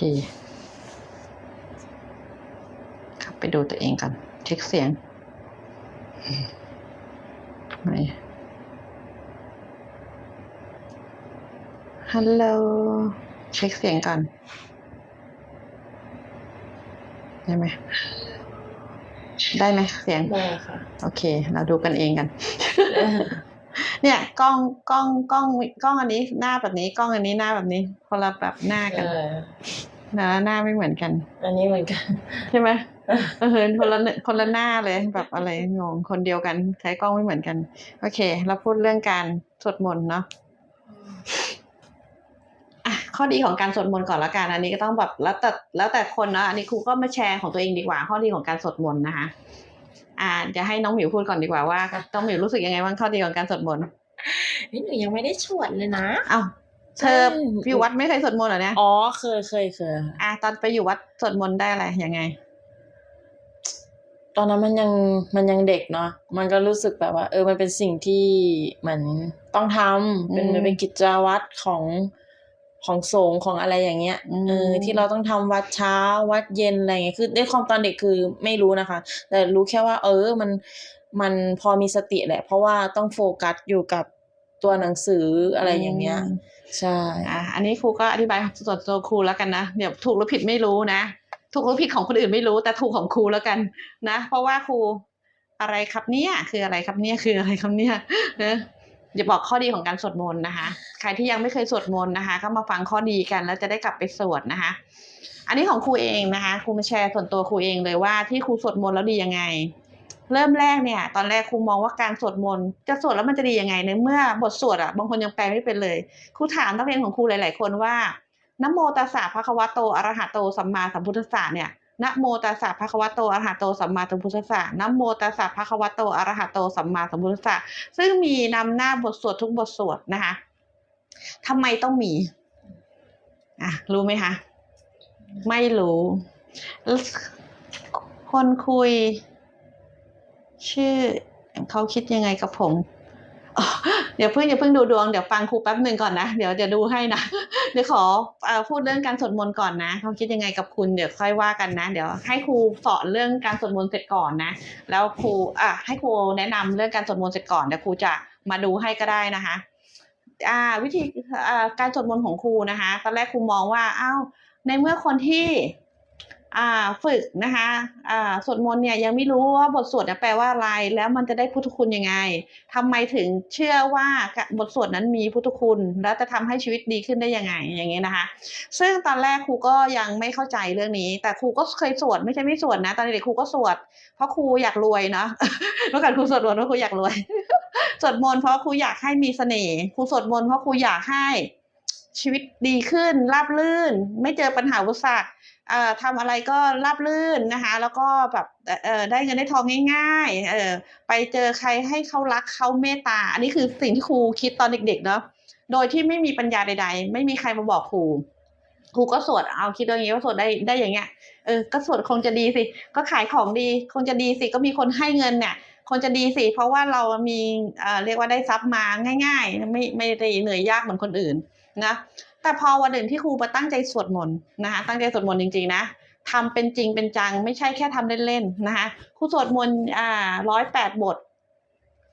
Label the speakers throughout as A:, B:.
A: เคครับไปดูตัวเองก่อนเช็คเสียงไหนฮัลโหล เช็คเสียงก่อนได้ไหม ได้ไหมเสียง
B: ได้ค่ะ
A: โอเค เราดูกันเองกัน เนี่ยกล้องกล้องกล้องกล้องอันนี้หน้าแบบนี้กล้องอันนี้หน้าแบบนี้คนละแบบหน้ากัน
B: เออ
A: นะหน้าไม่เหมือนกัน
B: อันนี้เหมือนกัน
A: ใช่ไหมเออคนละคนละหน้าเลยแบบอะไรงงคนเดียวกัน ใช้กล้องไม่เหมือนกัน โอเค เราพูดเรื่องการสวดมนต์เนาะอะข้อดีของการสวดมนต์ก่อนละกัน อันนี้ก็ต้องแบบแล้วแต่แล้วแต่คนเนาะอันนี้ครูก็มาแชร์ของตัวเองดีกว่า ข้อดีของการสวดมนต์นะคะ อ่าจะให้น้องหมิวพูดก่อนดีกว่าว่าน้องหมิวรู้สึกยังไงบ้างข้อดีของการสวดมนต์
B: เฮ้ยหนูยังไม่ได้ชวดเลยนะ
A: เอ้า เธอ
B: ใช่
A: อยู่วัดไม่เคยสวดมนต์เหรอเนี่ย
B: อ๋อ เคยเคยเคยค่ะ
A: อะตอนไปอยู่วัดสวดมนต์ได้อะไรยังไง
B: ตอนนั้นมันยังมันยังเด็กเนาะ มันก็รู้สึกแบบว่า เออ มันเป็นสิ่งที่เหมือนต้องทำเป็น
A: อืม
B: มันเป็นกิจวัตรของของสงฆ์ของอะไรอย่างเงี้ย
A: อืม
B: เออที่เราต้องทำวัดเช้าวัดเย็นอะไรเงี้ยคือด้วยความตอนเด็กคือไม่รู้นะคะ แต่รู้แค่ว่า เออมันมันพอมีสติแหละ เพราะว่าต้องโฟกัสอยู่กับตัวหนังสืออะไรอย่างเงี้ย
A: ม
B: ใช่
A: อะอันนี้ครูก็อธิบายส่วนตัวครูแล้วกันนะเดี๋ยวถูกหรือผิดไม่รู้นะ ถูกหรือผิดของคนอื่นไม่รู้ แต่ถูกของครูแล้วกันนะ เพราะว่าครูอะไรครับเนี่ยคืออะไรครับเนี่ยคืออะไรครับเนี่ยนะเดี๋ยวบอกข้อดีของการสวดมนต์นะคะ ใครที่ยังไม่เคยสวดมนต์นะคะ ก็มาฟังข้อดีกันแล้วจะได้กลับไปสวดนะคะ อันนี้ของครูเองนะคะ ครูมาแชร์ส่วนตัวครูเองเลยว่าที่ครูสวดมนต์แล้วดียังไง เริ่มแรกเนี่ยตอนแรกครูมองว่าการสวดมนต์จะสวดแล้วมันจะดียังไงในเมื่อบทสวดอะบางคนยังแปลไม่เป็นเลยครูถามนักเรียนของครูหลาย ๆ คนว่านโมตัสสะภะคะวะโตอรหะโตสัมมาสัมพุทธัสสะเนี่ยนะโมตัสสะภะคะวะโตอะระหะโตสัมมาสัมพุทธัสสะนะโมตัสสะภะคะวะโตอะระหะโตสัมมาสัมพุทธัสสะซึ่งมีนำหน้าบทสวดทุกบทสวดนะคะทำไมต้องมีอะรู้ไหมคะ ไม่รู้ คนคุย ชื่อเขาคิดยังไงกับผมเดี๋ยวเพิ่งอย่าเพิ่งดูดวงเดี๋ยวฟังครูแป๊บหนึ่งก่อนนะเดี๋ยวจะดูให้นะเดี๋ยวขออพูดเรื่องการสวดมนต์ก่อนนะเขาคิดยังไงกับคุณเดี๋ยวค่อยว่ากันนะ เดี๋ยวให้ครูสอนเรื่องการสวดมนต์เสร็จก่อนนะ แล้วครูอะให้ครูแนะนำเรื่องการสวดมนต์เสร็จก่อนเดี๋ยวครูจะมาดูให้ก็ได้นะคะ อ่า วิธีการสวดมนต์ของครูนะคะตอนแรกครูมองว่าอ้าวในเมื่อคนที่ ฝึกนะคะสวดมนต์เนี่ยยังไม่รู้ว่าบทสวดนี่แปลว่าอะไร แล้วมันจะได้พุทธคุณยังไงทำไมถึงเชื่อว่าบทสวดนั้นมีพุทธคุณ แล้วจะทำให้ชีวิตดีขึ้นได้ยังไงอย่างนี้นะคะ ซึ่งตอนแรกครูก็ยังไม่เข้าใจเรื่องนี้ แต่ครูก็เคยสวดไม่ใช่ไม่สวดนะ ตอนเด็กครูก็สวด เพราะครูอยากรวยเนาะเมื่อก่อนครูสวดมนต์เพราะครูอยากรวยสวดมนต์เพราะครูอยากให้มีเสน่ห์ครูสวดมนต์เพราะครูอยากให้ ชีวิตดีขึ้นราบรื่น ไม่เจอปัญหาอุปสรรคทำอะไรก็ราบรื่นนะคะ แล้วก็แบบได้เงินได้ทองง่ายๆเออไปเจอใครให้เขารักเขาเมตตา อันนี้คือสิ่งที่ครูคิดตอนเด็กๆเนาะโดยที่ไม่มีปัญญาใด ๆ ไม่มีใครมาบอกครูครูก็สวดเอาคิดอย่างนี้ว่าสวดได้ได้อย่างเงี้ยเออก็สวดคงจะดีสิ ก็ขายของดี คงจะดีสิก็มีคนให้เงินเนี่ยคงจะดีสิ เพราะว่าเรามีเอ่อเรียกว่าได้ทรัพย์มาง่าย ๆ ไม่ไม่ได้เหนื่อยยากเหมือนคนอื่น นะแต่พอวันหนึ่งที่ครูมาตั้งใจสวดมนต์นะคะตั้งใจสวดมนต์จริงๆนะทำเป็นจริงเป็นจังไม่ใช่แค่ทำเล่นๆนะคะครูสวดมนต์อ่าร้อยแปดบท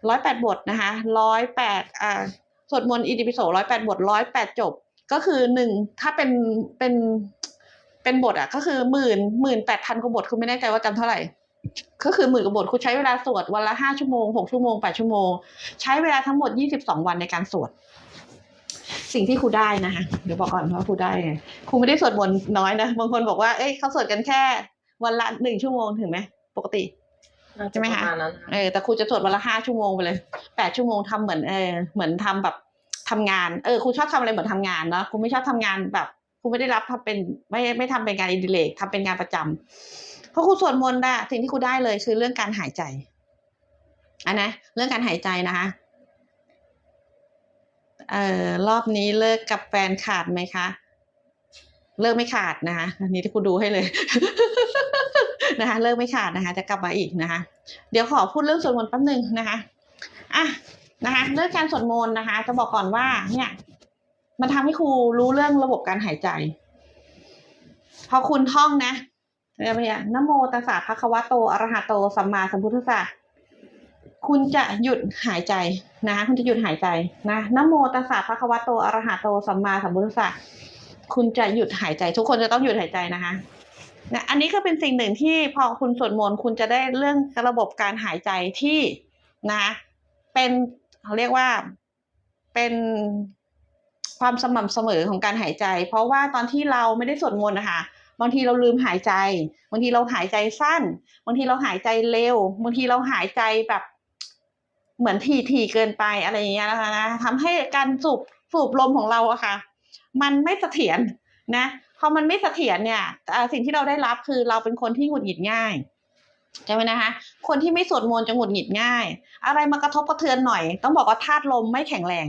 A: ร้อยแปดบทนะคะร้อยแปดอ่าสวดมนต์อิติปิโสร้อยแปดบทร้อยแปดจบ ก็คือหนึ่งถ้าเป็นเป็นเป็นบทอะก็คือหมื่นหมื่นแปดพันกว่าบทคุณไม่แน่ใจว่าจำเท่าไหร่ก็คือหมื่นกว่าบทคุณใช้เวลาสวดวันละห้าชั่วโมงหกชั่วโมงแปดชั่วโมง ใช้เวลาทั้งหมดยี่สิบสองวันในการสวด สิ่งที่ครูได้นะคะเดี๋ยวบอกก่อนว่าครูได้ไงครูไม่ได้สวดมนต์น้อยนะบางคนบอกว่าเอ้ยเขาสวดกันแค่ วันละหนึ่งชั่วโมงถึงไหมปกติ
B: น่า
A: ใช่
B: จะ
A: ไหม
B: ป
A: คะ
B: ระมาณนั้น
A: เออแต่ครูจะสวดวันละห้าชั่วโมงไปเลยแปดชั่วโมงทำเหมือนเออเหมือนทำแบบทำงานเออครูชอบทำอะไรเหมือนทำงานเนาะครูไม่ชอบทำงานแบบครูไม่ได้รับทำเป็นไม่ไม่ทำเป็นงานอินดิเรกทำเป็นงานประจำเพราะครูสวดมนต์อะสิ่งที่ครูได้เลยคือเรื่องการหายใจอันนะเรื่องการหายใจนะคะ เออรอบนี้เลิกกับแฟนขาดไหมคะ เลิกไม่ขาดนะคะอันนี้ที่ครูดูให้เลย นะคะเลิกไม่ขาดนะคะ จะกลับมาอีกนะคะ เดี๋ยวขอพูดเรื่องสวดมนต์แป๊บหนึ่งนะคะอะนะคะเรื่องการสวดมนต์นะคะ จะบอกก่อนว่าเนี่ย มันทำให้ครูรู้เรื่องระบบการหายใจ พอคุณท่องนะเรียกว่านะโมตัสสะภะคะวะโตอะระหะโตสัมมาสัมพุทธัสสะ คุณจะหยุดหายใจนะคะคุณจะหยุดหายใจนะนโมตัสสะภะคะวะโตอรหะโตสัมมาสัมพุทธัสสะคุณจะหยุดหายใจ ทุกคนจะต้องหยุดหายใจนะคะนะอันนี้ก็เป็นสิ่งหนึ่งที่พอคุณสวดมนต์คุณจะได้เรื่องระบบการหายใจที่นะเป็นเขาเรียกว่าเป็นความสม่ำเสมอของการหายใจ เพราะว่าตอนที่เราไม่ได้สวดมนต์นะคะบางทีเราลืมหายใจ บางทีเราหายใจสั้น บางทีเราหายใจเร็ว บางทีเราหายใจแบบ เหมือนทีทีเกินไปอะไรอย่างเงี้ยนะคะทำให้การสูบสูบลมของเราอะค่ะ มันไม่เสถียรนะพอมันไม่เสถียรเนี่ยสิ่งที่เราได้รับคือเราเป็นคนที่หงุดหงิดง่ายใช่ไหมนะคะ คนที่ไม่สวดมนต์จะหงุดหงิดง่าย อะไรมากระทบกระเทือนหน่อย ต้องบอกว่าธาตุลมไม่แข็งแรง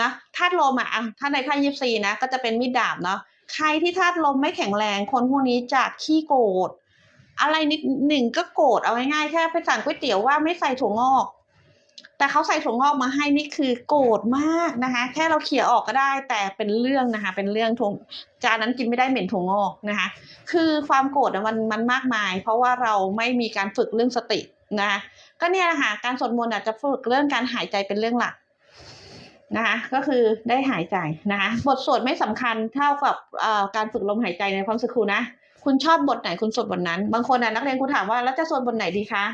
A: นะธาตุลมอะอะถ้าในไพ่ยิปซีนะก็จะเป็นมีดดาบเนาะใครที่ธาตุลมไม่แข็งแรง คนพวกนี้จะขี้โกรธอะไรนิดหนึ่งก็โกรธเอาง่ายๆแค่ไปสั่งก๋วยเตี๋ยวว่าไม่ใส่ถั่วงอก แต่เขาใส่ถั่วงอกมาให้นี่คือโกรธมากนะคะ แค่เราเขี่ยออกก็ได้ แต่เป็นเรื่องนะคะ เป็นเรื่องถั่วจานนั้นกินไม่ได้เหม็นถั่วงอกนะคะ คือความโกรธมันมันมากมาย เพราะว่าเราไม่มีการฝึกเรื่องสตินะคะก็เนี่ยแหละค่ะการสวดมนต์อะจะฝึกเรื่องการหายใจเป็นเรื่องหลักนะคะก็คือได้หายใจนะคะบทสวดไม่สำคัญเท่ากับอ่อการฝึกลมหายใจในความสึกครูนะ คุณชอบบทไหนคุณสวดบทนั้น บางคนอะนักเรียนครูถามว่าแล้วจะสวดบทไหนดีคะ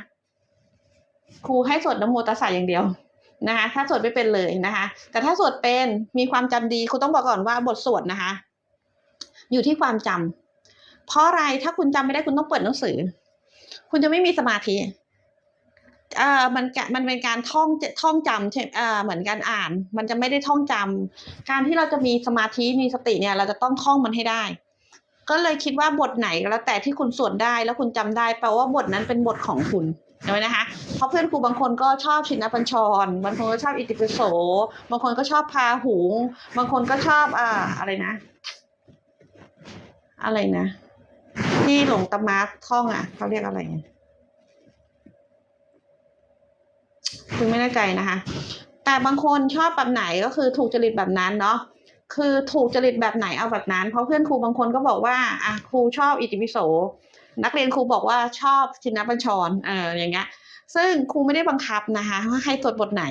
A: ครูให้สวดนโมตัสสะอย่างเดียวนะคะถ้าสวดไม่เป็นเลยนะคะ แต่ถ้าสวดเป็นมีความจำดีครูต้องบอกก่อนว่าบทสวดนะคะ อยู่ที่ความจำเพราะอะไรถ้าคุณจำไม่ได้คุณต้องเปิดหนังสือ คุณจะไม่มีสมาธิเอ่ามันกมันเป็นการท่องท่องจำใช่อ่าเหมือนการอ่าน มันจะไม่ได้ท่องจำการที่เราจะมีสมาธิมีสติเนี่ย เราจะต้องท่องมันให้ได้ ก็เลยคิดว่าบทไหนก็แล้วแต่ที่คุณสวดได้แล้วคุณจำได้แปลว่าบทนั้นเป็นบทของคุณ เห็นไหมนะคะเพราะเพื่อนครูบางคนก็ชอบชินปัญชร บางคนก็ชอบอิติปิโส บางคนก็ชอบพาหุง บางคนก็ชอบอ่าอะไรนะ อะไรนะ ที่หลงตมาร์ท่องอะเขาเรียกอะไรคุณไม่แน่ใจนะคะ แต่บางคนชอบแบบไหนก็คือถูกจริตแบบนั้นเนาะคือถูกจริตแบบไหนเอาแบบนั้น เพราะเพื่อนครูบางคนก็บอกว่าอะครูชอบอิติปิโส นักเรียนครูบอกว่าชอบชินปัญชรเอออย่างเงี้ยซึ่งครูไม่ได้บังคับนะคะว่าให้สวดบทไหน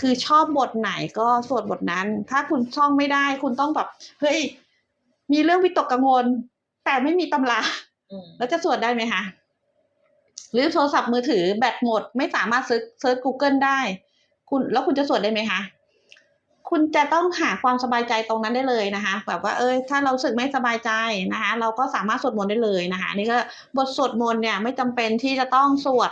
A: คือชอบบทไหนก็สวดบทนั้น ถ้าคุณช่องไม่ได้ คุณต้องแบบเฮ้ยมีเรื่องวิตกกังวล แต่ไม่มีตำรา
B: อืม
A: แล้วจะสวดได้ไหมคะหรือโทรศัพท์มือถือแบตหมด ไม่สามารถเซิร์ชเซิร์ช Google ได้ คุณแล้วคุณจะสวดได้ไหมคะ คุณจะต้องหาความสบายใจตรงนั้นได้เลยนะคะ แบบว่าเอ้ยถ้าเราสึกไม่สบายใจนะคะ เราก็สามารถสวดมนต์ได้เลยนะคะนี่ก็บทสวดมนต์เนี่ยไม่จำเป็นที่จะต้องสวด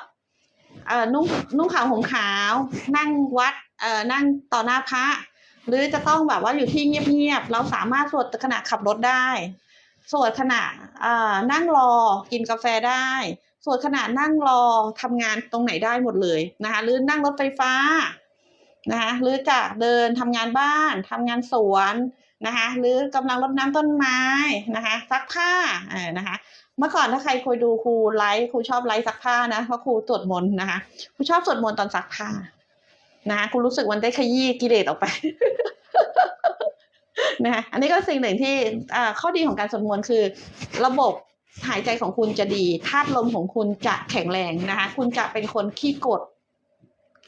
A: เอ่อนุ่งนุ่งขาวห่มขาว นั่งวัดเอ่อนั่งต่อหน้าพระ หรือจะต้องแบบว่าอยู่ที่เงียบๆเราสามารถสวดขณะขับรถได้ สวดขณะเอ่อนั่งรอกินกาแฟได้สวดขณะนั่งรอทำงานตรงไหนได้หมดเลยนะคะ หรือนั่งรถไฟฟ้า นะคะหรือจะเดินทำงานบ้านทำงานสวนนะคะหรือกำลังรดน้ำต้นไม้นะคะซักผ้าเออนะคะเมื่อก่อนถ้าใครเคยดูครูไลฟ์ครูชอบไลฟ์ซักผ้านะเพราะครูสวดมนต์นะคะครูชอบสวดมนต์ตอนซักผ้านะคะครูรู้สึกมันได้ขยี้กิเลสออกไปนะคะอันนี้ก็สิ่งหนึ่งที่ข้อดีของการสวดมนต์คือ ระบบหายใจของคุณจะดีธาตุลมของคุณจะแข็งแรงนะคะคุณจะเป็นคนขี้กด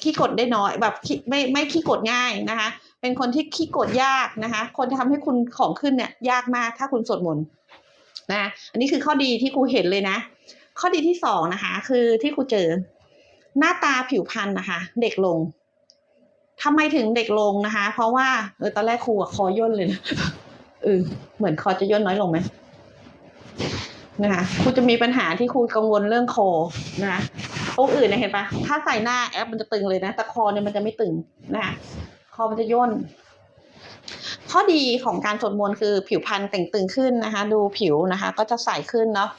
A: ขี้กดได้น้อยแบบไม่ไม่ขี้กดง่ายนะคะ เป็นคนที่ขี้กดยากนะคะ คนจะทำให้คุณของขึ้นเนี่ยยากมากถ้าคุณสวดมนต์นะอันนี้คือข้อดีที่ครูเห็นเลยนะ ข้อดีที่สองนะคะ คือที่ครูเจอ หน้าตาผิวพรรณนะคะ เด็กลงทำไมถึงเด็กลงนะคะ เพราะว่าเออตอนแรกครูคอย่นเลยนะเออเหมือนคอจะย่นน้อยลงไหมนะคะครูจะมีปัญหาที่ครูกังวลเรื่องคอนะคะ ตรงอื่นเนี่ยเห็นปะถ้าใส่หน้าแอปมันจะตึงเลยนะ แต่คอเนี่ยมันจะไม่ตึงนะคะคอมันจะย่น ข้อดีของการสวดมนต์คือผิวพรรณแต่งตึงขึ้นนะคะ ดูผิวนะคะ ก็จะใสขึ้นเนาะ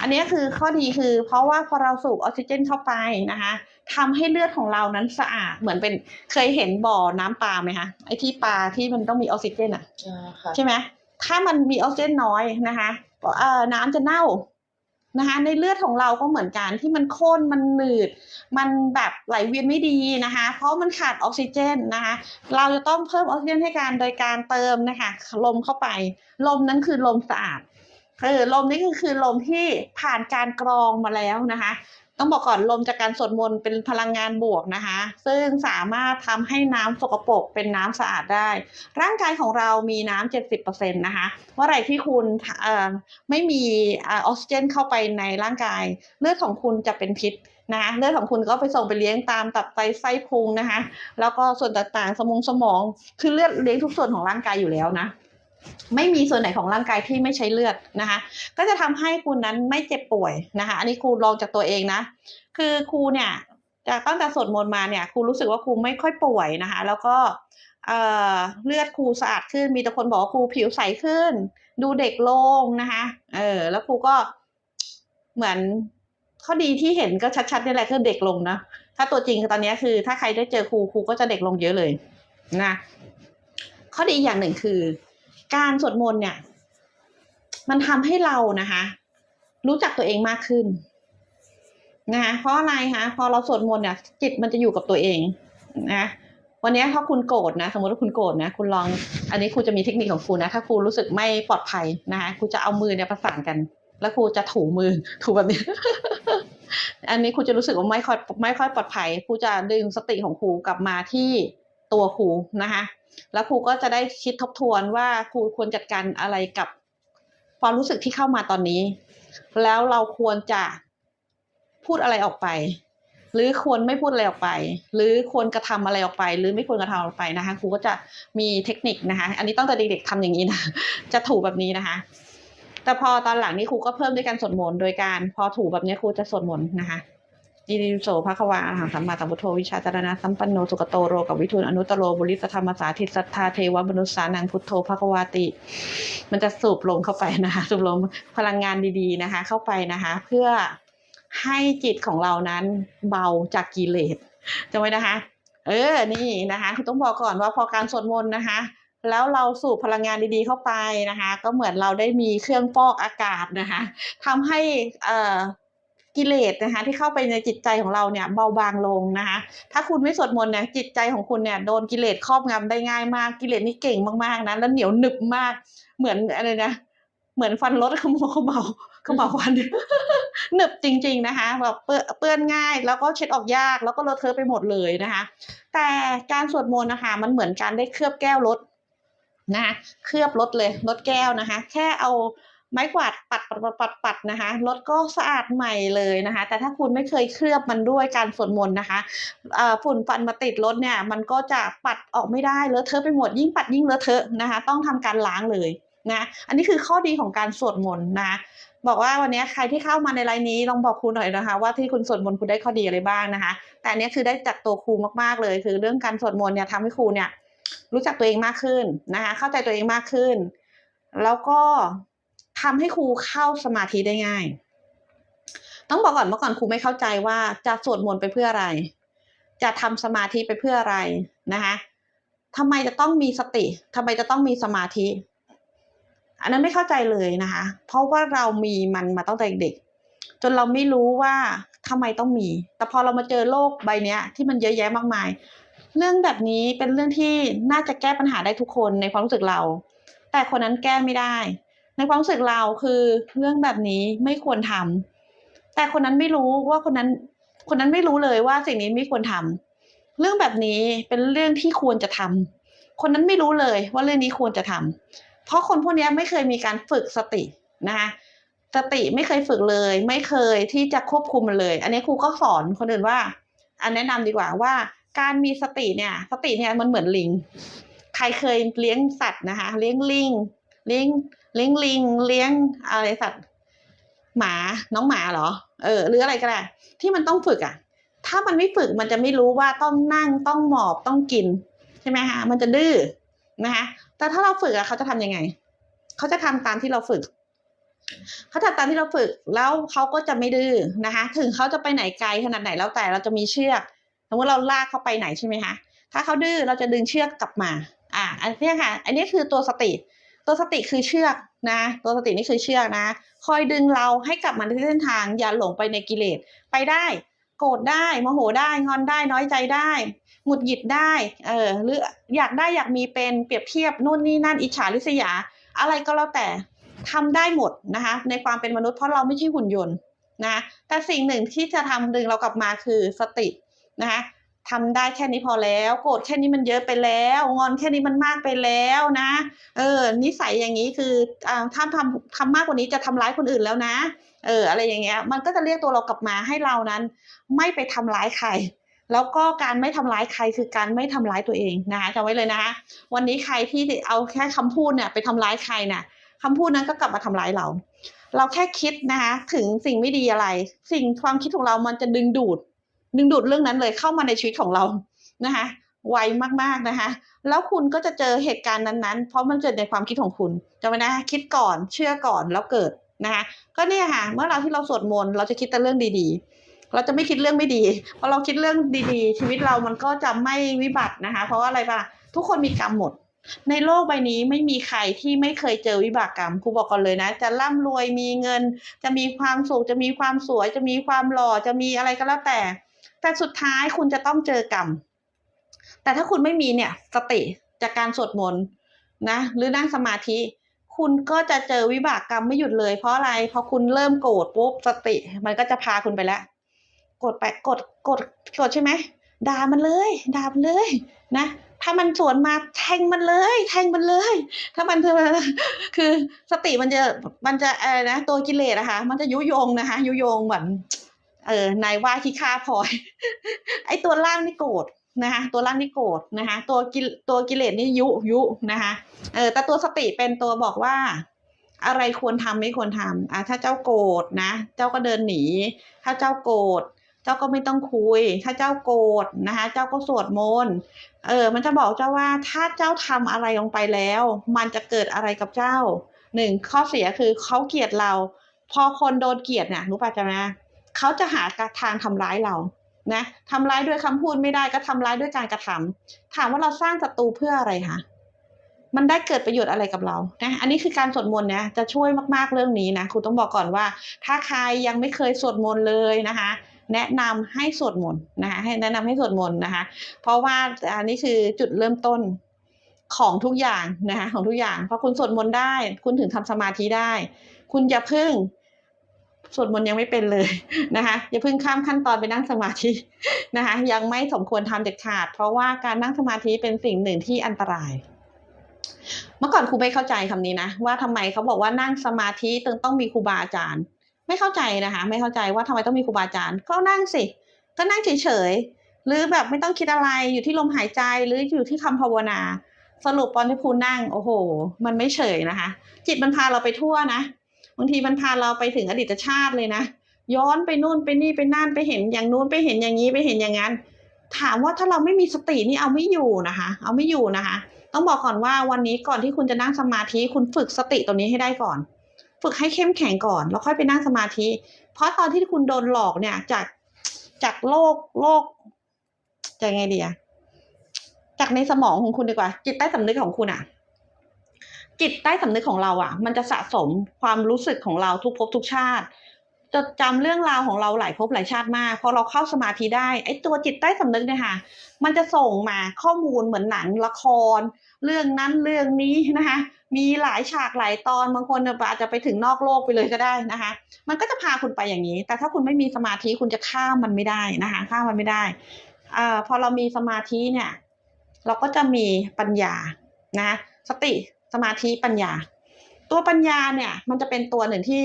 A: อันนี้คือข้อดีคือ เพราะว่าพอเราสูบออกซิเจนเข้าไปนะคะทำให้เลือดของเรานั้นสะอาดเหมือนเป็นเคยเห็นบ่อน้ำปลาไหมคะไอ้ที่ปลาที่มันต้องมีออกซิเจนอะ
B: อ่าค่ะ
A: ใช่ไหมถ้ามันมีออกซิเจนน้อยนะคะเอ่อน้ำจะเน่า นะคะ ในเลือดของเราก็เหมือนกันที่มันข้นมันหนืด มันแบบไหลเวียนไม่ดีนะคะ เพราะมันขาดออกซิเจนนะคะ เราจะต้องเพิ่มออกซิเจนให้การโดยการเติมนะคะลมเข้าไป ลมนั้นคือลมสะอาด เออลมนี่ก็คือลมที่ผ่านการกรองมาแล้วนะคะ ต้องบอกก่อนลมจากการสวดมนต์เป็นพลังงานบวกนะคะ ซึ่งสามารถทำให้น้ำสกปรกเป็นน้ำสะอาดได้ ร่างกายของเรามีน้ำเจ็ดสิบเปอร์เซ็นต์นะคะเมื่อไรที่คุณเอ่อไม่มีออกซิเจนเข้าไปในร่างกาย เลือดของคุณจะเป็นพิษนะะเลือดของคุณก็ไปส่งไปเลี้ยงตามตับไตไส้พุงนะคะ แล้วก็ส่วนต่างๆ สมองสมอง คือเลือดเลี้ยงทุกส่วนของร่างกายอยู่แล้วนะ ไม่มีส่วนไหนของร่างกายที่ไม่ใช้เลือดนะคะ ก็จะทำให้คุณนั้นไม่เจ็บป่วยนะคะ อันนี้ครูลองจากตัวเองนะ คือครูเนี่ยจากตั้งแต่สวดมนต์มาเนี่ยครูรู้สึกว่าครูไม่ค่อยป่วยนะคะ แล้วก็เอ่อเลือดครูสะอาดขึ้น มีแต่คนบอกว่าครูผิวใสขึ้น ดูเด็กลงนะคะ เออ แล้วครูก็เหมือนข้อดีที่เห็นก็ชัดๆนี่แหละคือเด็กลงนะ ถ้าตัวจริงคือตอนนี้คือ ถ้าใครได้เจอครูครูก็จะเด็กลงเยอะเลยนะ ข้อดีอย่างหนึ่งคือ การสวดมนต์เนี่ย มันทำให้เรานะคะ รู้จักตัวเองมากขึ้นนะคะเพราะอะไรคะพอเราสวดมนต์เนี่ยจิตมันจะอยู่กับตัวเองนะวันนี้ถ้าคุณโกรธนะ สมมติว่าคุณโกรธนะ คุณลอง อันนี้ครูจะมีเทคนิคของครูนะ ถ้าครูรู้สึกไม่ปลอดภัยนะคะครูจะเอามือเนี่ยประสานกัน แล้วครูจะถูมือถูแบบนี้ อันนี้ครูจะรู้สึกว่าไม่ค่อยไม่ค่อยปลอดภัยครูจะดึงสติของครูกลับมาที่ตัวครูนะคะ แล้วครูก็จะได้คิดทบทวนว่าครูควรจัดการอะไรกับความรู้สึกที่เข้ามาตอนนี้ แล้วเราควรจะพูดอะไรออกไป หรือควรไม่พูดอะไรออกไป หรือควรกระทำอะไรออกไป หรือไม่ควรกระทำออกไปนะคะ ครูก็จะมีเทคนิคนะคะ อันนี้ตั้งแต่เด็กๆทำอย่างนี้นะ จะถูแบบนี้นะคะ แต่พอตอนหลังนี้ครูก็เพิ่มด้วยการสวดมนต์โดยการพอถูแบบนี้ครูจะสวดมนต์นะคะ อิริโสภควาอรหังสัมมาสัมพุทโธวิชาจารณะสัมปันโนสุกโตโรกับวิทูลอนุตโรบุริสธรรมสาธิตสัทธาเทวมนุษสานังพุทโธภควาติ มันจะสูบลมเข้าไปนะคะสูบลมพลังงานดีๆนะคะ เข้าไปนะคะ เพื่อให้จิตของเรานั้นเบาจากกิเลสจำไว้นะคะ เออนี่นะคะคือต้องบอกก่อนว่าพอการสวดมนต์นะคะแล้วเราสูบพลังงานดีๆเข้าไปนะคะ ก็เหมือนเราได้มีเครื่องฟอกอากาศนะคะทำให้เอ่อ กิเลสนะคะที่เข้าไปในจิตใจของเราเนี่ยเบาบางลงนะคะ ถ้าคุณไม่สวดมนต์เนี่ยจิตใจของคุณเนี่ยโดนกิเลสครอบงำได้ง่ายมากกิเลสนี่เก่งมากๆนะแล้วเหนียวหนึบมากเหมือนอะไรนะเหมือนฟันรถขโมยขเมาขเมาฟันหนึบจริง ๆนะคะแบบเปื้อนเปื้อนง่าย แล้วก็เช็ดออกยากแล้วก็เลอะเทอะไปหมดเลยนะคะ แต่การสวดมนต์นะคะมันเหมือนการได้เคลือบแก้วรถนะคะเคลือบรถเลยรถแก้วนะคะ แค่เอา ไม้กวาดปัดปัดปัดปัดปัดนะคะรถก็สะอาดใหม่เลยนะคะ แต่ถ้าคุณไม่เคยเคลือบมันด้วยการสวดมนต์นะคะฝุ่นฟันมาติดรถเนี่ย มันก็จะปัดออกไม่ได้เลอะเทอะไปหมดยิ่งปัดยิ่งเลอะเทอะนะคะ ต้องทำการล้างเลยนะอันนี้คือข้อดีของการสวดมนต์นะคะบอกว่าวันนี้ใครที่เข้ามาในไลน์นี้ลองบอกครูหน่อยนะคะ ว่าที่คุณสวดมนต์คุณได้ข้อดีอะไรบ้างนะคะ แต่อันนี้คือได้จากตัวครูมากๆเลย คือเรื่องการสวดมนต์เนี่ยทำให้ครูเนี่ย รู้จักตัวเองมากขึ้นนะคะ เข้าใจตัวเองมากขึ้น แล้วก็ ทำให้ครูเข้าสมาธิได้ง่าย ต้องบอกก่อนเมื่อก่อนครูไม่เข้าใจว่าจะสวดมนต์ไปเพื่ออะไร จะทำสมาธิไปเพื่ออะไรนะคะทำไมจะต้องมีสติทำไมจะต้องมีสมาธิ อันนั้นไม่เข้าใจเลยนะคะ เพราะว่าเรามีมันมาตั้งแต่เด็ก จนเราไม่รู้ว่าทำไมต้องมี แต่พอเรามาเจอโลกใบเนี้ยที่มันเยอะแยะมากมาย เรื่องแบบนี้เป็นเรื่องที่น่าจะแก้ปัญหาได้ทุกคนในความรู้สึกเรา แต่คนนั้นแก้ไม่ได้ ในความรู้สึกเราคือเรื่องแบบนี้ไม่ควรทำแต่คนนั้นไม่รู้ว่าคนนั้น คนนั้นไม่รู้เลยว่าสิ่งนี้ไม่ควรทำเรื่องแบบนี้เป็นเรื่องที่ควรจะทำคนนั้นไม่รู้เลยว่าเรื่องนี้ควรจะทำเพราะคนพวกนี้ไม่เคยมีการฝึกสตินะคะสติไม่เคยฝึกเลย ไม่เคยที่จะควบคุมมันเลย อันนี้ครูก็สอนคนอื่นว่า อันแนะนำดีกว่าว่า การมีสติเนี่ย สติเนี่ยมันเหมือนลิง ใครเคยเลี้ยงสัตว์นะคะ เลี้ยงลิง เลี้ยงเลี้ยงลิง เลี้ยงอะไรสัตว์หมาน้องหมาเหรอ เออ หรืออะไรก็ได้ที่มันต้องฝึกอะ ถ้ามันไม่ฝึกมันจะไม่รู้ว่าต้องนั่งต้องหมอบต้องกิน ใช่ไหมคะมันจะดื้อนะคะแต่ถ้าเราฝึกอะเขาจะทำยังไง เขาจะทำตามที่เราฝึกเขาทำตามที่เราฝึกแล้วเขาก็จะไม่ดื้อนะคะ ถึงเขาจะไปไหนไกลขนาดไหนแล้วแต่เราจะมีเชือกสมมติเราลากเขาไปไหนใช่ไหมคะถ้าเขาดื้อเราจะดึงเชือกกลับมา อ่า อันนี้ค่ะ อันนี้คือตัวสติ ตัวสติคือเชือกนะ ตัวสตินี่คือเชือกนะ คอยดึงเราให้กลับมาที่เส้นทาง อย่าหลงไปในกิเลส ไปได้ โกรธได้โมโหได้งอนได้น้อยใจได้หงุดหงิดได้ เออหรืออยากได้อยากมีเป็นเปรียบเทียบนู่นนี่นั่นอิจฉาริษยา อะไรก็แล้วแต่ทำได้หมดนะคะ ในความเป็นมนุษย์เพราะเราไม่ใช่หุ่นยนต์นะ แต่สิ่งหนึ่งที่จะทำดึงเรากลับมาคือสตินะคะ ทำได้แค่นี้พอแล้ว โกรธแค่นี้มันเยอะไปแล้ว งอนแค่นี้มันมากไปแล้วนะ เออ นิสัยอย่างนี้คืออ่าถ้าทำทำมากกว่านี้จะทำร้ายคนอื่นแล้วนะ เออ อะไรอย่างเงี้ย มันก็จะเรียกตัวเรากลับมาให้เรานั้น ไม่ไปทำร้ายใครแล้วก็การไม่ทำร้ายใครคือการไม่ทำร้ายตัวเองนะคะจำไว้เลยนะคะวันนี้ใครที่เอาแค่คำพูดเนี่ยไปทำร้ายใครเนี่ยคำพูดนั้นก็กลับมาทำร้ายเรา เราแค่คิดนะคะถึงสิ่งไม่ดีอะไร สิ่งความคิดของเรามันจะดึงดูด ดึงดูดเรื่องนั้นเลยเข้ามาในชีวิตของเรานะคะไวมากๆนะคะ แล้วคุณก็จะเจอเหตุการณ์นั้นๆ เพราะมันเกิดในความคิดของคุณจำไว้นะคิดก่อนเชื่อก่อนแล้วเกิดนะคะก็เนี่ยค่ะเมื่อเราที่เราสวดมนต์เราจะคิดแต่เรื่องดีๆ เราจะไม่คิดเรื่องไม่ดีพอเราคิดเรื่องดีๆ ชีวิตเรามันก็จะไม่วิบัตินะคะ เพราะว่าอะไรปะทุกคนมีกรรมหมด ในโลกใบนี้ไม่มีใครที่ไม่เคยเจอวิบากกรรมครูบอกก่อนเลยนะ จะร่ำรวยมีเงิน จะมีความสุขจะมีความสวย จะมีความหล่อจะมีอะไรก็แล้วแต่ แต่สุดท้ายคุณจะต้องเจอกรรม แต่ถ้าคุณไม่มีเนี่ยสติจากการสวดมนต์นะหรือนั่งสมาธิ คุณก็จะเจอวิบากกรรมไม่หยุดเลย เพราะอะไรเพอคุณเริ่มโกรธปุ๊บสติ มันก็จะพาคุณไปแล้วกดไปกดกดกดใช่ไหมด่ามันเลยด่ามันเลยนะ ถ้ามันสวนมาแทงมันเลย แทงมันเลย ถ้ามันคือสติมันจะมันจะอะไรนะตัวกิเลสนะคะ มันจะยุยงนะคะ ยุยงเหมือน เออนายว่าขี้ข้าพลอย ไอตัวล่างนี่โกรธนะคะตัวล่างนี่โกรธนะคะตัวกิตัวกิเลสนี่ยุยุนะคะเออแต่ตัวสติเป็นตัวบอกว่า อะไรควรทำไม่ควรทำอะถ้าเจ้าโกรธนะ เจ้าก็เดินหนี ถ้าเจ้าโกรธเจ้าก็ไม่ต้องคุย ถ้าเจ้าโกรธนะคะ เจ้าก็สวดมนต์เออ มันจะบอกเจ้าว่าถ้าเจ้าทำอะไรลงไปแล้ว มันจะเกิดอะไรกับเจ้าหนึ่งข้อเสียคือเขาเกลียดเรา พอคนโดนเกลียดเนี่ยรู้ป่ะจ๊ะนะ เขาจะหาทางทำร้ายเรานะทำร้ายด้วยคำพูดไม่ได้ก็ทำร้ายด้วยการกระทำถามว่าเราสร้างศัตรูเพื่ออะไรคะมันได้เกิดประโยชน์อะไรกับเรา นะ อันนี้คือการสวดมนต์นะ จะช่วยมากๆเรื่องนี้นะ ครูต้องบอกก่อนว่า ถ้าใครยังไม่เคยสวดมนต์เลยนะคะ แนะนำให้สวดมนต์นะคะ ให้แนะนำให้สวดมนต์นะคะ เพราะว่าอันนี้คือจุดเริ่มต้นของทุกอย่างนะคะ ของทุกอย่างพอคุณสวดมนต์ได้ คุณถึงทำสมาธิได้ คุณอย่าพึ่ง สวดมนต์ยังไม่เป็นเลยนะคะอย่าเพิ่งข้ามขั้นตอนไปนั่งสมาธินะคะ ยังไม่สมควรทำเด็ดขาด เพราะว่าการนั่งสมาธิเป็นสิ่งหนึ่งที่อันตราย เมื่อก่อนครูไม่เข้าใจคำนี้นะว่าทำไมเขาบอกว่านั่งสมาธิต้องต้องมีครูบาอาจารย์ ไม่เข้าใจนะคะ ไม่เข้าใจว่าทำไมต้องมีครูบาอาจารย์ก็นั่งสิ ก็นั่งเฉยๆหรือแบบไม่ต้องคิดอะไรอยู่ที่ลมหายใจหรืออยู่ที่คำภาวนาสรุปตอนที่ครูนั่ง โอ้โห มันไม่เฉยนะคะ จิตมันพาเราไปทั่วนะ บางทีมันพาเราไปถึงอดีตชาติเลยนะ ย้อนไปนู่นไปนี่ไปนั่นไปเห็นอย่างนู้นไปเห็นอย่างนี้ไปเห็นอย่างนั้น ถามว่าถ้าเราไม่มีสตินี่เอาไม่อยู่นะคะ เอาไม่อยู่นะคะ ต้องบอกก่อนว่าวันนี้ก่อนที่คุณจะนั่งสมาธิคุณฝึกสติตัวนี้ให้ได้ก่อน ฝึกให้เข้มแข็งก่อน แล้วค่อยไปนั่งสมาธิ เพราะตอนที่คุณโดนหลอกเนี่ยจากจากโลกโลกจะไงดีอะจากในสมองของคุณดีกว่า จิตใต้สำนึกของคุณอะ จิตใต้สำนึกของเราอะมันจะสะสมความรู้สึกของเราทุกภพทุกชาติจดจำเรื่องราวของเราหลายภพหลายชาติมาก พอเราเข้าสมาธิได้ไอ้ตัวจิตใต้สำนึกเนี่ยค่ะ มันจะส่งมาข้อมูลเหมือนหนังละคร เรื่องนั้นเรื่องนี้นะคะ มีหลายฉากหลายตอนบางคนอาจจะไปถึงนอกโลกไปเลยก็ได้นะคะ มันก็จะพาคุณไปอย่างนี้ แต่ถ้าคุณไม่มีสมาธิคุณจะข้ามมันไม่ได้นะคะข้ามมันไม่ได้อ่าพอเรามีสมาธิเนี่ย เราก็จะมีปัญญานะสติ สมาธิปัญญา ตัวปัญญาเนี่ยมันจะเป็นตัวหนึ่งที่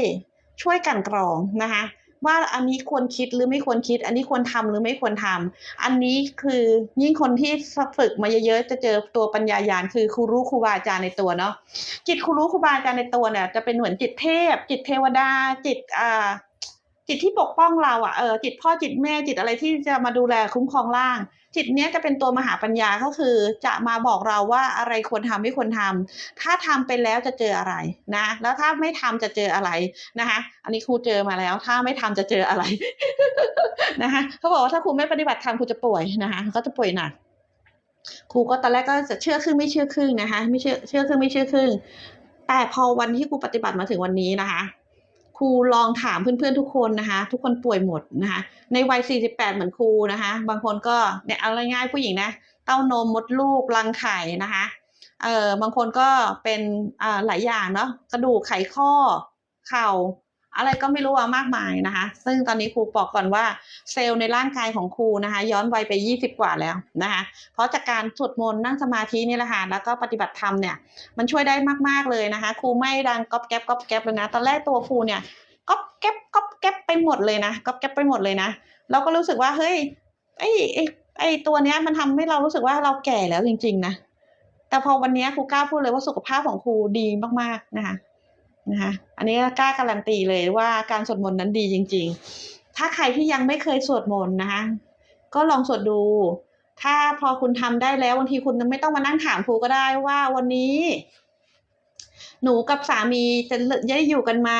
A: ช่วยกันกรองนะคะว่าอันนี้ควรคิดหรือไม่ควรคิด อันนี้ควรทำหรือไม่ควรทำอันนี้คือยิ่งคนที่ฝึกมาเยอะๆจะเจอตัวปัญญายาณคือครูรู้ครูบาอาจารย์ในตัวเนาะจิตครูรู้ครูบาอาจารย์ในตัวเนี่ยจะเป็นเหมือนจิตเทพ จิตเทวดาจิตอ่า จิตที่ปกป้องเราอะเออจิตพ่อจิตแม่จิตอะไรที่จะมาดูแลคุ้มครองร่าง จิตเนี้ยจะเป็นตัวมหาปัญญาก็คือ จะมาบอกเราว่าอะไรควรทำไม่ควรทำถ้าทำไปแล้วจะเจออะไรนะ แล้วถ้าไม่ทำจะเจออะไรนะคะ อันนี้ครูเจอมาแล้ว ถ้าไม่ทำจะเจออะไรนะคะเขาบอกว่าถ้าครูไม่ปฏิบัติธรรมครูจะป่วยนะคะก็จะป่วยหนักครูก็ตอนแรกก็จะเชื่อครึ่งไม่เชื่อครึ่งนะคะ ไม่เชื่อเชื่อครึ่งไม่เชื่อครึ่งแต่พอวันที่ครูปฏิบัติมาถึงวันนี้นะคะ รูลองถามเพื่อนๆทุกคนนะคะ ทุกคนป่วยหมดนะคะ ในวัย 48 เหมือนครูนะคะ บางคนก็เนี่ยเอาง่ายๆผู้หญิงนะ เต้านมมดลูกรังไข่นะคะ เออบางคนก็เป็นอ่าหลายอย่างเนาะกระดูกไขข้อ เข่า อะไรก็ไม่รู้อะมากมายนะคะ ซึ่งตอนนี้ครูบอกก่อนว่าเซลล์ในร่างกายของครูนะคะ ย้อนวัยไปยี่สิบกว่าแล้วนะคะ เพราะจากการสวดมนต์นั่งสมาธินี่แหละค่ะแล้วก็ปฏิบัติธรรมเนี่ยมันช่วยได้มากๆเลยนะคะ ครูไม่ดังก๊อบแก๊บก๊อบแก๊บเลยนะตอนแรกตัวครูเนี่ยก๊อบแก๊บก๊อบแก๊บไปหมดเลยนะก๊อบแก๊บไปหมดเลยนะ เราก็รู้สึกว่าเฮ้ยไอ้ไอ้ตัวเนี้ยมันทำให้เรารู้สึกว่าเราแก่แล้วจริง ๆ นะแต่พอวันนี้ครูกล้าพูดเลยว่าสุขภาพของครูดีมากๆนะคะ นะคะอันนี้กล้าการันตีเลยว่าการสวดมนต์นั้นดีจริง ๆ ถ้าใครที่ยังไม่เคยสวดมนต์นะคะก็ลองสวดดู ถ้าพอคุณทำได้แล้วบางทีคุณไม่ต้องมานั่งถามครูก็ได้ว่าวันนี้ หนูกับสามีจะจะได้อยู่กันไหม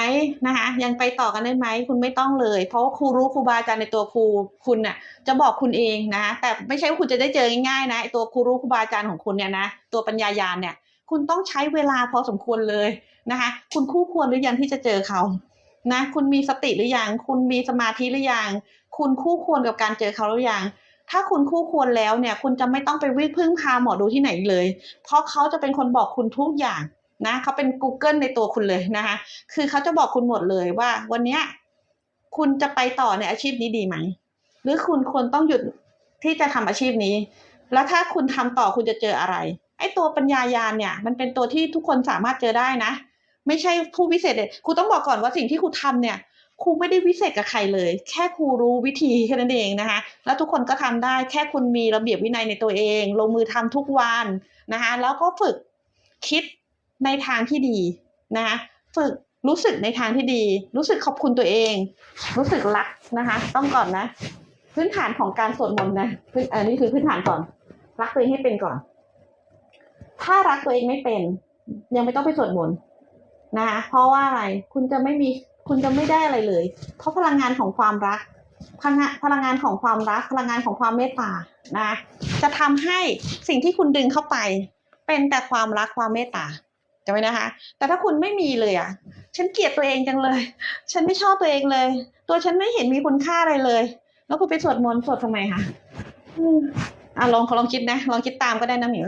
A: นะคะยังไปต่อกันได้ไหมคุณไม่ต้องเลย เพราะว่าครูรู้ครูบาอาจารย์ในตัวครูคุณน่ะ จะบอกคุณเองนะแต่ไม่ใช่ว่าคุณจะได้เจอง่ายๆนะไอ้ตัวครูรู้ครูบาอาจารย์ของคุณเนี่ยนะตัวปัญญายาณเนี่ย คุณต้องใช้เวลาพอสมควรเลยนะคะ คุณคู่ควรหรือยังที่จะเจอเขานะ คุณมีสติหรือยัง คุณมีสมาธิหรือยัง คุณคู่ควรกับการเจอเขาหรือยัง ถ้าคุณคู่ควรแล้วเนี่ย คุณจะไม่ต้องไปวิ่งพึ่งพาหมอดูที่ไหนเลย เพราะเขาจะเป็นคนบอกคุณทุกอย่างนะเขาเป็น Google ในตัวคุณเลยนะคะ คือเขาจะบอกคุณหมดเลยว่า วันนี้คุณจะไปต่อในอาชีพนี้ดีไหม หรือคุณควรต้องหยุดที่จะทำอาชีพนี้ แล้วถ้าคุณทำต่อคุณจะเจออะไร อ้ตัวปัญญายาณเนี่ย มันเป็นตัวที่ทุกคนสามารถเจอได้นะ ไม่ใช่ผู้วิเศษเลยครูต้องบอกก่อนว่าสิ่งที่ครูทำเนี่ยครูไม่ได้วิเศษกับใครเลย แค่ครูรู้วิธีแค่นั้นเองนะคะ แล้วทุกคนก็ทำได้แค่คุณมีระเบียบวินัยในตัวเอง ลงมือทำทุกวันนะคะ แล้วก็ฝึกคิดในทางที่ดีนะคะฝึกรู้สึกในทางที่ดี รู้สึกขอบคุณตัวเอง รู้สึกรักนะคะ ต้องก่อนนะ พื้นฐานของการสวดมนต์นะพื้นอันนี้คือพื้นฐานก่อน รักตัวเองให้เป็นก่อน ถ้ารักตัวเองไม่เป็น ยังไม่ต้องไปสวดมนต์นะคะเพราะว่าอะไรคุณจะไม่มีคุณจะไม่ได้อะไรเลย เพราะพลังงานของความรัก พลังงานพลังงานของความรัก พลังงานของความเมตตานะจะทำให้สิ่งที่คุณดึงเข้าไป เป็นแต่ความรักความเมตตาจำไว้นะคะ แต่ถ้าคุณไม่มีเลยอะ ฉันเกลียดตัวเองจังเลย ฉันไม่ชอบตัวเองเลย ตัวฉันไม่เห็นมีคุณค่าอะไรเลย แล้วคุณไปสวดมนต์สวดทำไมคะอืมอะลองลองคิดนะ ลองคิดตามก็ได้นะหมิว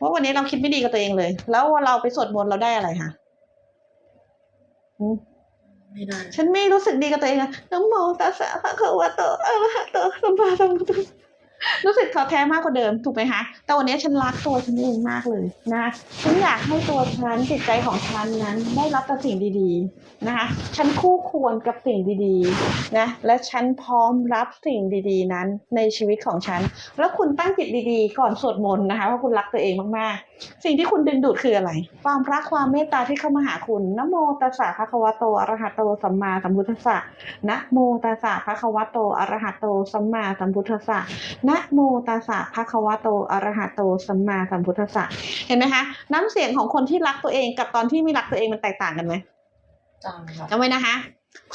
A: ว่าวันนี้เราคิดไม่ดีกับตัวเองเลย แล้วเราไปสวดมนต์เราได้อะไรคะอืม
B: ไม่ได้
A: ฉันไม่รู้สึกดีกับตัวเองอะน้ำโมตัสสะภะคะวะโตอะระหะโตสัมมาสัมพุทธัสสะ รู้สึกท้อแท้มากกว่าเดิมถูกไหมคะแต่วันนี้ฉันรักตัวฉันเองมากเลยนะฉันอยากให้ตัวฉันจิตใจของฉันนั้นได้รับแต่สิ่งดีๆนะคะ ฉันคู่ควรกับสิ่งดีๆนะและฉันพร้อมรับสิ่งดีๆ นั้นในชีวิตของฉัน แล้วคุณตั้งจิตดีๆ ก่อนสวดมนต์นะคะว่าคุณรักตัวเองมากๆ สิ่งที่คุณดึงดูดคืออะไร ความรักความเมตตาที่เข้ามาหาคุณนะโมตัสสะภะคะวะโตอะระหะโตสัมมาสัมพุทธัสสะนะโมตัสสะภะคะวะโตอะระหะโตสัมมาสัมพุทธัสสะนะโมตัสสะภะคะวะโตอะระหะโตสัมมาสัมพุทธัสสะเห็นไหมคะน้ำเสียงของคนที่รักตัวเองกับตอนที่ไม่รักตัวเองมันแตกต่างกันไหม
B: จังค่ะ
A: จำไว้นะคะ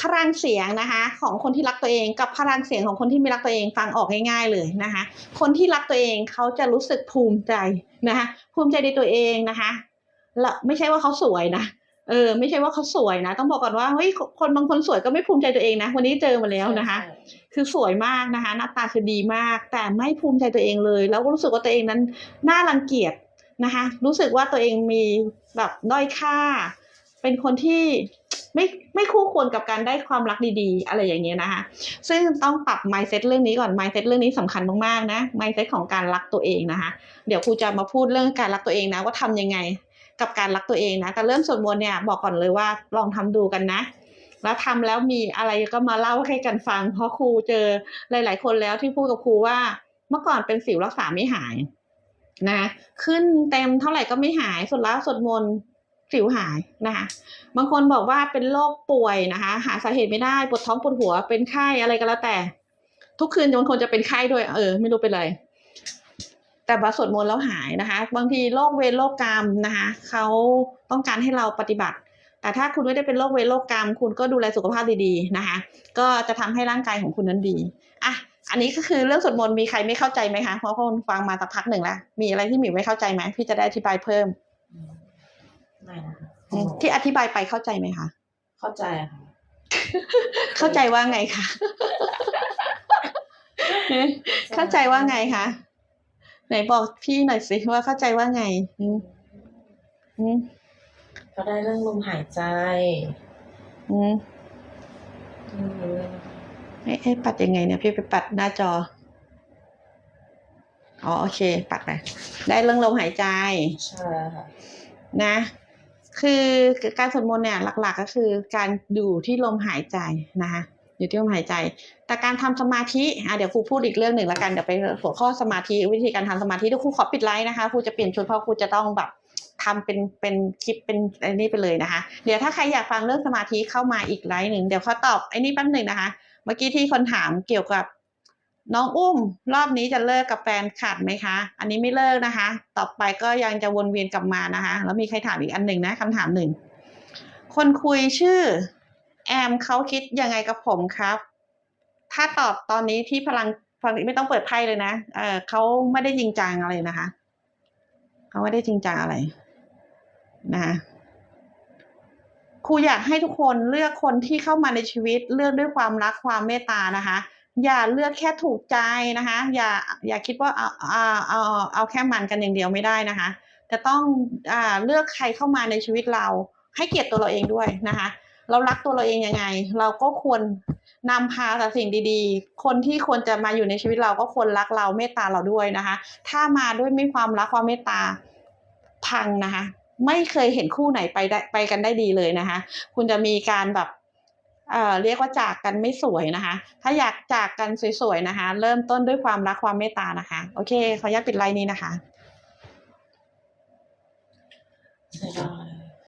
A: พลังเสียงนะคะ ของคนที่รักตัวเอง กับพลังเสียงของคนที่ไม่รักตัวเองฟังออกง่าย ๆ เลยนะคะ คนที่รักตัวเองเขาจะรู้สึกภูมิใจนะคะ ภูมิใจในตัวเองนะคะและไม่ใช่ว่าเขาสวยนะ เออไม่ใช่ว่าเขาสวยนะ ต้องบอกก่อนว่าเฮ้ยคนบางคนสวยก็ไม่ภูมิใจตัวเองนะ วันนี้เจอมาแล้วนะคะ คือสวยมากนะคะ หน้าตาคือดีมาก แต่ไม่ภูมิใจตัวเองเลย แล้วก็รู้สึกว่าตัวเองนั้นน่ารังเกียจนะคะ รู้สึกว่าตัวเองมีแบบด้อยค่า เป็นคนที่ไม่ไม่คู่ควรกับการได้ความรักดีๆ อะไรอย่างเงี้ยนะคะ ซึ่งต้องปรับ mindset เรื่องนี้ก่อน mindset เรื่องนี้สำคัญมากๆนะ mindset ของการรักตัวเองนะคะ เดี๋ยวครูจะมาพูดเรื่องการรักตัวเองนะว่าทำยังไง กับการรักตัวเองนะแต่เริ่มสวดมนต์เนี่ยบอกก่อนเลยว่าลองทำดูกันนะ แล้วทำแล้วมีอะไรก็มาเล่าให้กันฟัง เพราะครูเจอหลาย ๆ คนแล้วที่พูดกับครูว่าเมื่อก่อนเป็นสิวรักษาไม่หายนะขึ้นเต็มเท่าไหร่ก็ไม่หายสุดแล้วสวดมนต์สิวหายนะคะบางคนบอกว่าเป็นโรคป่วยนะคะ หาสาเหตุไม่ได้ปวดท้องปวดหัวเป็นไข้อะไรก็แล้วแต่ ทุกคืนบางคนจะเป็นไข้ด้วยเออ ไม่รู้เป็นไร แต่ว่าสวดมนต์แล้วหายนะคะ บางทีโรคเวรโรคกรรมนะคะเขาต้องการให้เราปฏิบัติ แต่ถ้าคุณไม่ได้เป็นโรคเวรโรคกรรม คุณก็ดูแลสุขภาพดีๆนะคะ ก็จะทำให้ร่างกายของคุณนั้นดีอะอันนี้ก็คือเรื่องสวดมนต์มีใครไม่เข้าใจไหมคะเพราะคนฟังมาสักพักหนึ่งแล้วมีอะไรที่หมิวไม่เข้าใจไหมพี่จะได้อธิบายเพิ่ม
B: ไม่นะคะ
A: อืมที่อธิบายไปเข้าใจไหมคะ
B: เข้าใจค่ะ
A: เข้าใจว่าไงคะเข้าใจว่าไงคะ ไหนบอกพี่หน่อยสิว่าเข้าใจว่าไงอืมอืม
B: ก็ได้เรื่องลมหายใจ
A: อืม
B: อืม
A: เอ๊ะเอ๊ะปัดยังไงเนี่ยพี่ไปปัดหน้าจอ อ๋อโอเค ปัดไปได้เรื่องลมหายใจ
B: ใช่ค่ะ
A: นะ คือการสวดมนต์เนี่ยหลัก ๆ ก็คือการอยู่ที่ลมหายใจนะคะ อยู่ที่ลมหายใจ แต่การทำสมาธิอะเดี๋ยวครูพูดอีกเรื่องหนึ่งแล้วกันเดี๋ยวไปหัวข้อสมาธิวิธีการทำสมาธิเดี๋ยวครูขอปิดไลน์นะคะครูจะเปลี่ยนชุดเพราะครูจะต้องแบบทำเป็นเป็นคลิปเป็นไอ้นี่ไปเลยนะคะ เดี๋ยวถ้าใครอยากฟังเรื่องสมาธิเข้ามาอีกไลน์หนึ่งเดี๋ยวเขาตอบไอ้นี่แป๊บหนึ่งนะคะ เมื่อกี้ที่คนถามเกี่ยวกับ น้องอุ้ม รอบนี้จะเลิกกับแฟนขาดไหมคะ อันนี้ไม่เลิกนะคะ ต่อไปก็ยังจะวนเวียนกลับมานะคะ แล้วมีใครถามอีกอันหนึ่งนะคำถามหนึ่งคนคุยชื่อ แอมเขาคิดยังไงกับผมครับ ถ้าตอบตอนนี้ที่พลังฟังไม่ต้องเปิดไพ่เลยนะ เออเขาไม่ได้จริงจังอะไรนะคะเขาไม่ได้จริงจังอะไรนะคะครูอยากให้ทุกคนเลือกคนที่เข้ามาในชีวิตเลือกด้วยความรักความเมตตานะคะ อย่าเลือกแค่ถูกใจนะคะ อย่าอย่าคิดว่าเอาเอาเอาเอาแค่มันกันอย่างเดียวไม่ได้นะคะ จะต้องอ่าเลือกใครเข้ามาในชีวิตเรา ให้เกียรติตัวเราเองด้วยนะคะ เรารักตัวเราเองยังไง เราก็ควรนำพาแต่สิ่งดีๆ คนที่ควรจะมาอยู่ในชีวิตเราก็ควรรักเราเมตตาเราด้วยนะคะ ถ้ามาด้วยไม่ความรักความเมตตาพังนะคะ ไม่เคยเห็นคู่ไหนไปได้ไปกันได้ดีเลยนะคะ คุณจะมีการแบบเอ่อเรียกว่าจากกันไม่สวยนะคะ ถ้าอยากจากกันสวยๆนะคะ เริ่มต้นด้วยความรักความเมตตานะคะ โอเคขออนุญาตปิดไลน์นี้นะคะ
B: ใช่ได้